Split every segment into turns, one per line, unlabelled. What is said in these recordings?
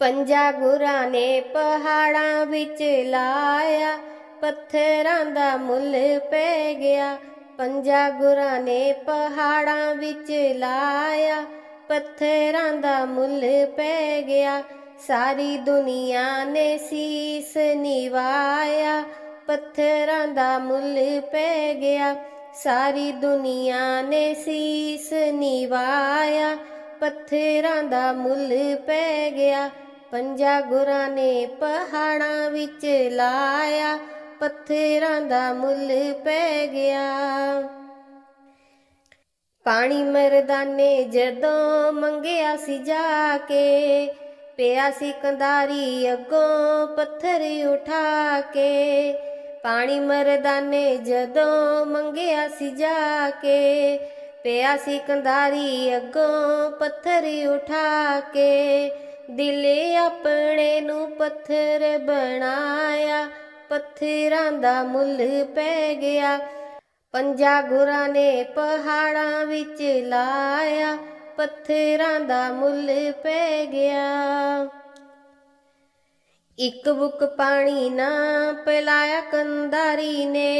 ਪੰਜਾ ਗੁਰਾਂ ਨੇ ਪਹਾੜਾਂ ਵਿੱਚ ਲਾਇਆ, ਪੱਥਰਾਂ ਦਾ ਮੁੱਲ ਪੈ ਗਿਆ। ਪੰਜਾ ਗੁਰਾਂ ਨੇ ਪਹਾੜਾਂ ਵਿੱਚ ਲਾਇਆ, ਪੱਥਰਾਂ ਦਾ ਮੁੱਲ ਪੈ ਗਿਆ। ਸਾਰੀ ਦੁਨੀਆ ਨੇ ਸੀਸ ਨਿਵਾਇਆ, ਪੱਥਰਾਂ ਦਾ ਮੁੱਲ ਪੈ ਗਿਆ। ਸਾਰੀ ਦੁਨੀਆ ਨੇ ਸੀਸ ਨਿਵਾਇਆ, ਪੱਥਰਾਂ ਦਾ ਮੁੱਲ ਪੈ ਗਿਆ। ਪੰਜਾ ਗੁਰਾਂ ਨੇ ਪਹਾੜਾਂ ਵਿੱਚ ਲਾਇਆ, ਪੱਥਰਾਂ ਦਾ ਮੁੱਲ ਪੈ ਗਿਆ। ਪਾਣੀ ਮਰਦਾਨੇ ਜਦੋਂ ਮੰਗਿਆ ਸੀ ਜਾ ਕੇ, ਪਿਆ ਸੀ ਕੰਧਾਰੀ ਅੱਗੋਂ ਪੱਥਰ ਉਠਾ ਕੇ। ਪਾਣੀ ਮਰਦਾਨੇ ਜਦੋਂ ਮੰਗਿਆ ਸੀ ਜਾ ਕੇ, ਪਿਆ ਸੀ ਕੰਧਾਰੀ ਅੱਗੋਂ ਪੱਥਰ ਉਠਾ ਕੇ। ਦਿਲ ਆਪਣੇ ਨੂੰ ਪੱਥਰ ਬਣਾਇਆ, ਪੱਥਰਾਂ ਦਾ ਮੁੱਲ ਪੈ ਗਿਆ। ਪੰਜਾ ਗੁਰਾਂ ਨੇ ਪਹਾੜਾਂ ਵਿੱਚ ਲਾਇਆ, ਪੱਥਰਾਂ ਦਾ ਮੁੱਲ ਪੈ ਗਿਆ। ਇੱਕ ਬੁੱਕ ਪਾਣੀ ਨਾ ਪਿਲਾਇਆ ਕੰਦਾਰੀ ਨੇ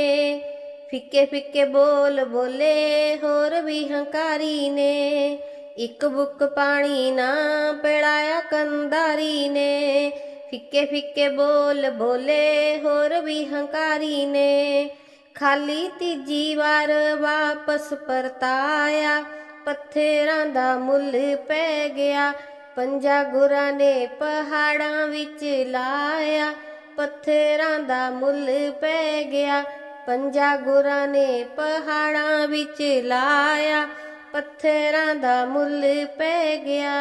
ਫਿੱਕੇ ਫਿੱਕੇ ਬੋਲ ਬੋਲੇ ਹੋਰ ਵੀ ਹੰਕਾਰੀ ਨੇ। ਇੱਕ ਬੁੱਕ ਪਾਣੀ ਨਾ ਪਿਲਾਇਆ ਕੰਦਾਰੀ ਨੇ। ਫਿੱਕੇ ਫਿੱਕੇ ਬੋਲ ਬੋਲੇ ਹੋਰ ਵੀ ਹੰਕਾਰੀ ਨੇ। ਖਾਲੀ ਤੀਜੀ ਵਾਰ ਵਾਪਸ ਪਰਤਾਇਆ, ਪੱਥਰਾਂ ਦਾ ਮੁੱਲ ਪੈ ਗਿਆ। ਪੰਜਾ ਗੁਰਾਂ ਨੇ ਪਹਾੜਾਂ ਵਿੱਚ ਲਾਇਆ, ਪੱਥਰਾਂ ਦਾ ਮੁੱਲ ਪੈ ਗਿਆ। ਪੰਜਾ ਗੁਰਾਂ ਨੇ ਪਹਾੜਾਂ ਵਿੱਚ ਲਾਇਆ ਪੱਥਰਾਂ ਦਾ ਮੁੱਲ ਪੈ ਗਿਆ।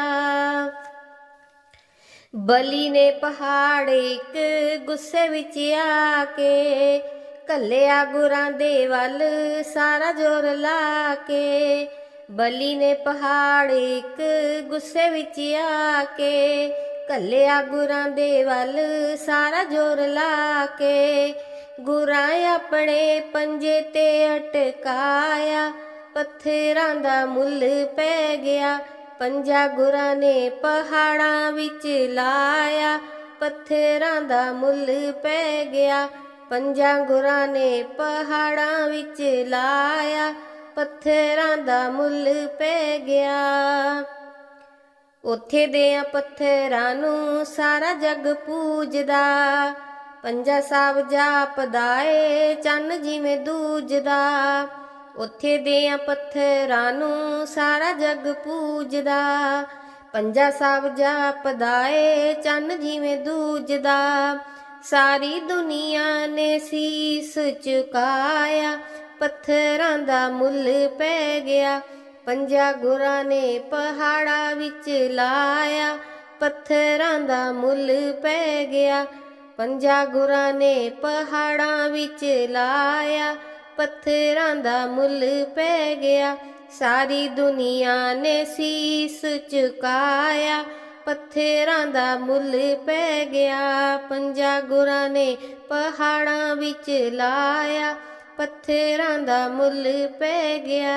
ਬਲੀ ਨੇ ਪਹਾੜ ਇੱਕ ਗੁੱਸੇ ਵਿੱਚ ਆ ਕੇ ਕੱਲਿਆ ਗੁਰਾਂ ਦੇ ਵੱਲ ਸਾਰਾ ਜ਼ੋਰ ਲਾ ਕੇ। ਬਲੀ ਨੇ ਪਹਾੜ ਇੱਕ ਗੁੱਸੇ ਵਿੱਚ ਆ ਕੇ ਕੱਲਿਆ ਗੁਰਾਂ ਦੇ ਵੱਲ ਸਾਰਾ ਜ਼ੋਰ ਲਾ ਕੇ। ਗੁਰਾਂ ਆਪਣੇ ਪੰਜੇ ਤੇ ਅਟਕਾਇਆ। ਪੱਥਰਾਂ ਦਾ ਮੁੱਲ ਪੈ ਗਿਆ। ਪੰਜਾ ਗੁਰਾਂ ਨੇ ਪਹਾੜਾਂ ਵਿੱਚ ਲਾਇਆ। ਪੱਥਰਾਂ ਦਾ ਮੁੱਲ ਪੈ ਗਿਆ। ਪੰਜਾ ਗੁਰਾਂ ਨੇ ਪਹਾੜਾਂ ਵਿੱਚ ਲਾਇਆ। ਪੱਥਰਾਂ ਦਾ ਮੁੱਲ ਪੈ ਗਿਆ। ਉੱਥੇ ਦੇ ਪੱਥਰਾਂ ਨੂੰ ਸਾਰਾ ਜੱਗ ਪੂਜਦਾ। ਪੰਜਾ ਸਾਹਿਬ ਜਾਪਦਾ ਏ ਚੰਨ ਜਿਵੇਂ ਦੂਜਦਾ। ਉੱਥੇ ਦੇ ਪੱਥਰਾਂ ਨੂੰ ਸਾਰਾ ਜੱਗ ਪੂਜਦਾ। ਪੰਜਾ ਸਾਹਿਬ ਜਾਪਦਾ ਏ ਚੰਨ ਜਿਵੇਂ ਦੂਜਦਾ। ਸਾਰੀ ਦੁਨੀਆ ਨੇ ਸੀਸ ਝੁਕਾਇਆ, ਪੱਥਰਾਂ ਦਾ ਮੁੱਲ ਪੈ ਗਿਆ। ਪੰਜਾ ਗੁਰਾਂ ਨੇ ਪਹਾੜਾਂ ਵਿੱਚ ਲਾਇਆ, ਪੱਥਰਾਂ ਦਾ ਮੁੱਲ ਪੈ ਗਿਆ। ਪੰਜਾ ਗੁਰਾਂ ਨੇ ਪਹਾੜਾਂ ਵਿੱਚ ਲਾਇਆ ਪੱਥਰਾਂ ਦਾ ਮੁੱਲ ਪੈ ਗਿਆ। ਸਾਰੀ ਦੁਨੀਆ ਨੇ ਸੀਸ ਝੁਕਾਇਆ। ਪੱਥਰਾਂ ਦਾ ਮੁੱਲ ਪੈ ਗਿਆ। ਪੰਜਾ ਗੁਰਾਂ ਨੇ ਪਹਾੜਾਂ ਵਿੱਚ ਲਾਇਆ। ਪੱਥਰਾਂ ਦਾ ਮੁੱਲ ਪੈ ਗਿਆ।